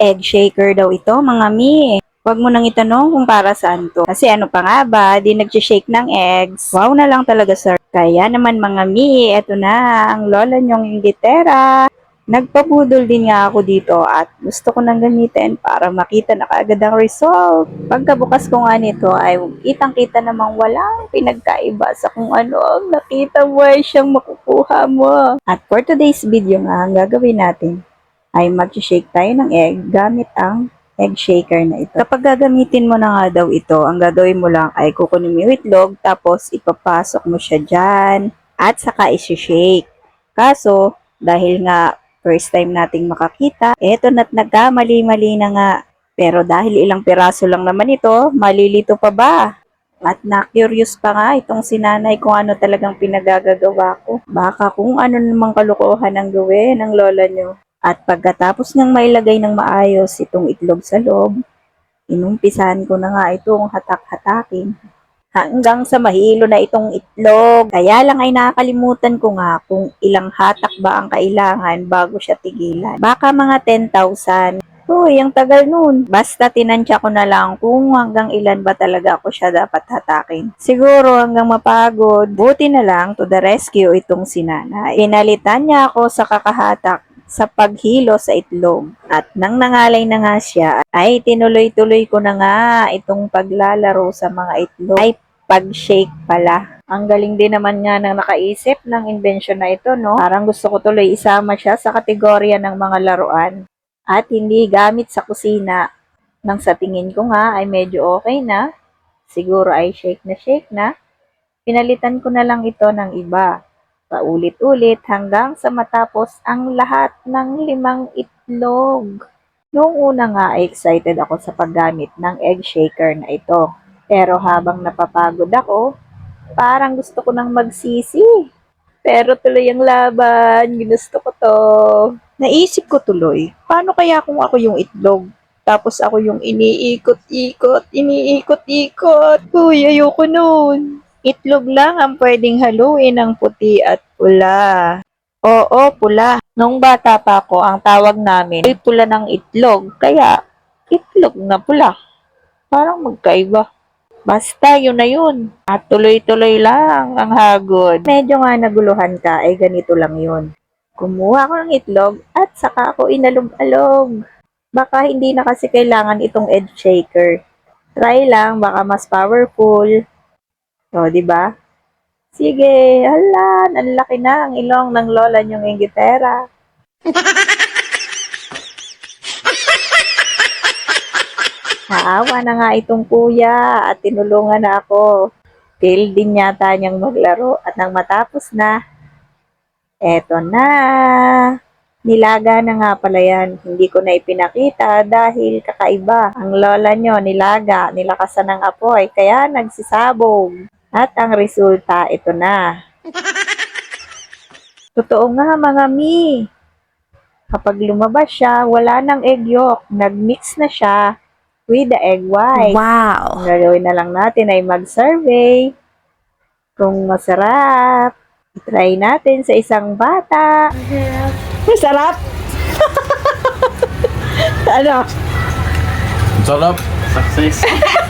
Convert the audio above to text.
Egg shaker daw ito, mga mi. Huwag mo nang itanong kung para saan to. Kasi ano pa nga ba, di nag-shake ng eggs. Wow na lang talaga, sir. Kaya naman mga mi, eto na ang lola niyong Inglaterra. Nagpabudol din nga ako dito at gusto ko nang gamitin para makita na kaagad ang result. Pagkabukas ko nga nito ay kitang-kita namang walang pinagkaiba sa kung ano ang nakita mo ay siyang makukuha mo. At for today's video nga, ang gagawin natin ay mag-shake tayo ng egg gamit ang egg shaker na ito. Kapag gagamitin mo na nga daw ito, ang gagawin mo lang ay kukunin mo yung itlog tapos ipapasok mo siya dyan at saka isi-shake. Kaso, dahil nga first time nating makakita, eto na't nagkamali-mali na nga. Pero dahil ilang piraso lang naman ito, malilito pa ba? At na-curious pa nga itong sinanay kung ano talagang pinagagagawa ko. Baka kung ano namang kalukuhan ang gawin ng lola nyo. At pagkatapos niyang mailagay ng maayos itong itlog sa loob, inumpisahan ko na nga itong hatak-hatakin hanggang sa mahilo na itong itlog. Kaya lang ay nakakalimutan ko nga kung ilang hatak ba ang kailangan bago siya tigilan. Baka mga 10,000. Uy, ang tagal nun. Basta tinansya ko na lang kung hanggang ilan ba talaga ako siya dapat hatakin. Siguro hanggang mapagod. Buti na lang to the rescue itong sinanay. Pinalitan niya ako sa kakahatak sa paghilo sa itlog. At nang nangalay na nga siya, ay tinuloy-tuloy ko na nga itong paglalaro sa mga itlog. Ay pag-shake pala. Ang galing din naman nga nang nakaisip ng invention na ito, no? Parang gusto ko tuloy isama siya sa kategorya ng mga laruan. At hindi gamit sa kusina. Nang sa tingin ko nga ay medyo okay na. Siguro ay shake na shake na. Pinalitan ko na lang ito ng iba paulit-ulit hanggang sa matapos ang lahat ng limang itlog. Noong una nga ay excited ako sa paggamit ng egg shaker na ito. Pero habang napapagod ako, parang gusto ko nang magsisi. Pero tuloy ang laban, ginusto ko to. Naisip ko tuloy, paano kaya kung ako yung itlog? Tapos ako yung iniikot-ikot, iniikot-ikot. Uy, ayoko nun. Itlog lang ang pwedeng haluin ng puti at pula. Oo, pula. Nung bata pa ako, ang tawag namin ay pula ng itlog. Kaya, itlog na pula. Parang magkaiba. Basta, yun na yun. At tuloy-tuloy lang ang hagod. Medyo nga naguluhan ka, ay ganito lang yun. Kumuha ko ng itlog at saka ako inalog-alog. Baka hindi na kasi kailangan itong egg shaker. Try lang, baka mas powerful. O, di ba? Sige, hala, ang laki na ang ilong ng lola niyong Inglaterra. Naawa na nga itong kuya at tinulungan na ako. Feel din yata niyang maglaro at nang matapos na, eto na. Nilaga na nga pala yan. Hindi ko na ipinakita dahil kakaiba. Ang lola nyo nilaga, nilakasan ng apoy, kaya nagsisabog. At ang resulta, ito na. Totoo nga mga mi. Kapag lumabas siya, wala nang egg yolk. Nag-mix na siya with the egg white. Wow. Ang gagawin na lang natin ay mag-survey kung masarap. I-try natin sa isang bata. Masarap? ano? Sarap. Success.